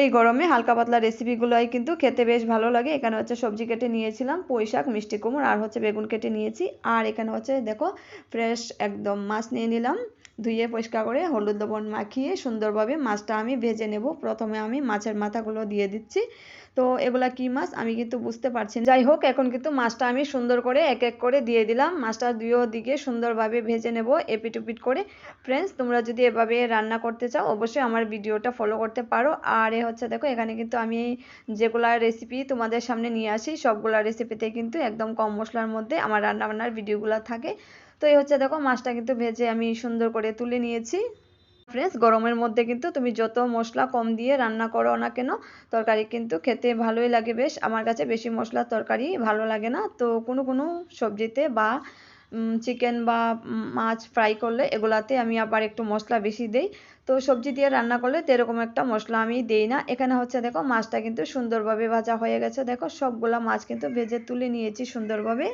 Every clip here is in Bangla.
এই গরমে হালকা পাতলা রেসিপিগুলোই কিন্তু খেতে বেশ ভালো লাগে। এখানে হচ্ছে সবজি কেটে নিয়েছিলাম, পুঁই শাক, মিষ্টি কুমড়, আর হচ্ছে বেগুন কেটে নিয়েছি। আর এখানে হচ্ছে দেখো ফ্রেশ একদম মাছ নিয়ে নিলাম। ধুয়ে পরিষ্কার করে হলুদ লবণ মাখিয়ে সুন্দরভাবে মাছটা আমি ভেজে নেব। প্রথমে আমি মাছের মাথাগুলো দিয়ে দিচ্ছি। তো এগুলা কি মাছ? আমি কিন্তু বুঝতে পারছি যাই হোক, এখন কিন্তু মাছটা আমি সুন্দর করে এক এক করে দিয়ে দিলাম। মাছটা দুইও দিকে সুন্দরভাবে ভেজে নেব এপিট উপিট করে। ফ্রেন্ডস তোমরা যদি এভাবে রান্না করতে চাও, অবশ্যই আমার ভিডিওটা ফলো করতে পারো। আর এ হচ্ছে, দেখো, এখানে কিন্তু আমি যেগুলা রেসিপি তোমাদের সামনে নিয়ে আসি, সবগুলা রেসিপিতে কিন্তু একদম কম মশলার মধ্যে আমার রান্নাবান্নার ভিডিওগুলো থাকে। তো এই হচ্ছে, দেখো, মাছটা কিন্তু ভেজে আমি সুন্দর করে তুলে নিয়েছি। ফ্রেন্ডস গরমের মধ্যে কিন্তু তুমি যত মশলা কম দিয়ে রান্না করো না কেন, তরকারি কিন্তু খেতে ভালোই লাগে বেশ। আমার কাছে বেশি মশলা তরকারি ভালো লাগে না। তো কোনো কোনো সবজিতে বা চিকেন বা মাছ ফ্রাই করলে এগুলাতে আমি আবার একটু মশলা বেশি দেই। তো সবজি দিয়ে রান্না করলে তো এরকম একটা মশলা আমি দেই না। এখানে হচ্ছে দেখো মাছটা কিন্তু সুন্দরভাবে ভাজা হয়ে গেছে। দেখো সবগুলা মাছ কিন্তু ভেজে তুলে নিয়েছি সুন্দরভাবে।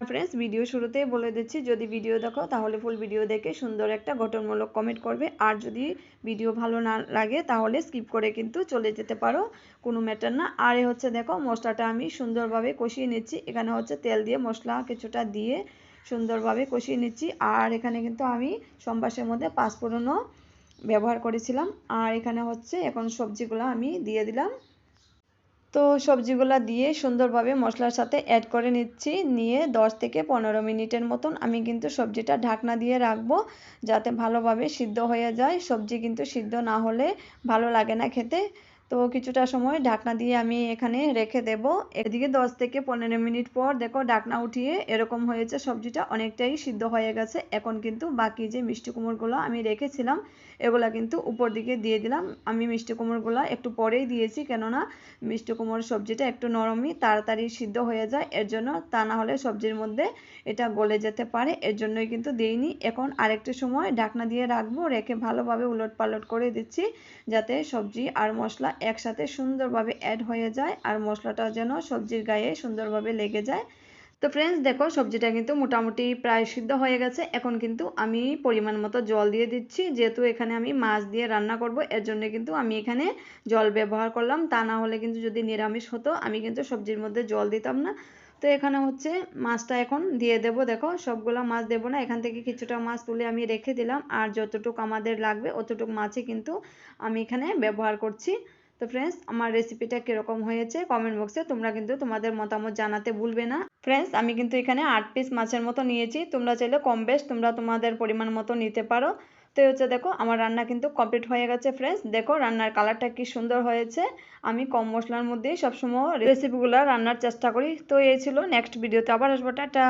ফ্রেন্ডস ভিডিও শুরুতেই বলে দিচ্ছি, যদি ভিডিও দেখো, তাহলে ফুল ভিডিও দেখে সুন্দর একটা গঠনমূলক কমেন্ট করবে। আর যদি ভিডিও ভালো না লাগে, তাহলে স্কিপ করে কিন্তু চলে যেতে পারো, কোনো ম্যাটার না। আর হচ্ছে দেখো, মশলাটা আমি সুন্দরভাবে কষিয়ে নিচ্ছি। এখানে হচ্ছে তেল দিয়ে মশলা কিছুটা দিয়ে সুন্দরভাবে কষিয়ে নিচ্ছি। আর এখানে কিন্তু আমি সম্বাসের মধ্যে পাঁচফোড়নও ব্যবহার করেছিলাম। আর এখানে হচ্ছে এখন সবজিগুলো আমি দিয়ে দিলাম। তো সবজিগুলা দিয়ে সুন্দরভাবে মশলার সাথে অ্যাড করে নিচ্ছি। নিয়ে 10 থেকে পনেরো মিনিটের মতন আমি কিন্তু সবজিটা ঢাকনা দিয়ে রাখব যাতে ভালোভাবে সিদ্ধ হয়ে যায়। সবজি কিন্তু সিদ্ধ না হলে ভালো লাগে না খেতে। তো কিছুটা সময় ঢাকনা দিয়ে আমি এখানে রেখে দেব। এদিকে 10 থেকে পনেরো মিনিট পর দেখো ঢাকনা উঠিয়ে এরকম হয়েছে, সবজিটা অনেকটাই সিদ্ধ হয়ে গেছে। এখন কিন্তু বাকি যে মিষ্টি কুমড়গুলো আমি রেখেছিলাম, এগুলা কিন্তু উপর দিকে দিয়ে দিলাম। আমি মিষ্টি কুমড়গুলো একটু পরেই দিয়েছি, কেননা মিষ্টি কুমড় সবজিটা একটু নরমই, তাড়াতাড়ি সিদ্ধ হয়ে যায়। এর জন্য তা না হলে সবজির মধ্যে এটা গলে যেতে পারে, এর জন্যই কিন্তু দিইনি। এখন আরেকটু সময় ঢাকনা দিয়ে রাখব, রেখে ভালোভাবে উলট পালট করে দিচ্ছি, যাতে সবজি আর মশলা একসাথে সুন্দরভাবে অ্যাড হয়ে যায় আর মশলাটা যেন সবজির গায়ে সুন্দরভাবে লেগে যায়। তো ফ্রেন্ডস দেখো সবজিটা কিন্তু মোটামুটি প্রায় সিদ্ধ হয়ে গেছে। এখন কিন্তু আমি পরিমাণ মতো জল দিয়ে দিচ্ছি। যেহেতু এখানে আমি মাছ দিয়ে রান্না করব, এর জন্য কিন্তু আমি এখানে জল ব্যবহার করলাম। তা না হলে কিন্তু যদি নিরামিষ হতো, আমি কিন্তু সবজির মধ্যে জল দিতাম না। তো এখানে হচ্ছে মাছটা এখন দিয়ে দেব। দেখো সবগুলো মাছ দেব না, এখান থেকে কিছুটা মাছ তুলে আমি রেখে দিলাম। আর যতটুকু আমাদের লাগবে, অতটুকু মাছই কিন্তু আমি এখানে ব্যবহার করছি। তো ফ্রেন্ডস আমার রেসিপিটা কীরকম হয়েছে কমেন্ট বক্সে তোমরা কিন্তু তোমাদের মতামত জানাতে ভুলবে না। ফ্রেন্ডস আমি কিন্তু এখানে আট পিস মাছের মতো নিয়েছি, তোমরা চাইলে কম বেশ তোমরা তোমাদের পরিমাণ মতো নিতে পারো। তো হচ্ছে দেখো, আমার রান্না কিন্তু কমপ্লিট হয়ে গেছে ফ্রেন্ডস দেখো রান্নার কালারটা কি সুন্দর হয়েছে। আমি কম মশলার মধ্যেই সবসময় রেসিপিগুলো রান্নার চেষ্টা করি। তো এই ছিল নেক্সট ভিডিওতে আবার আসব, টাটা!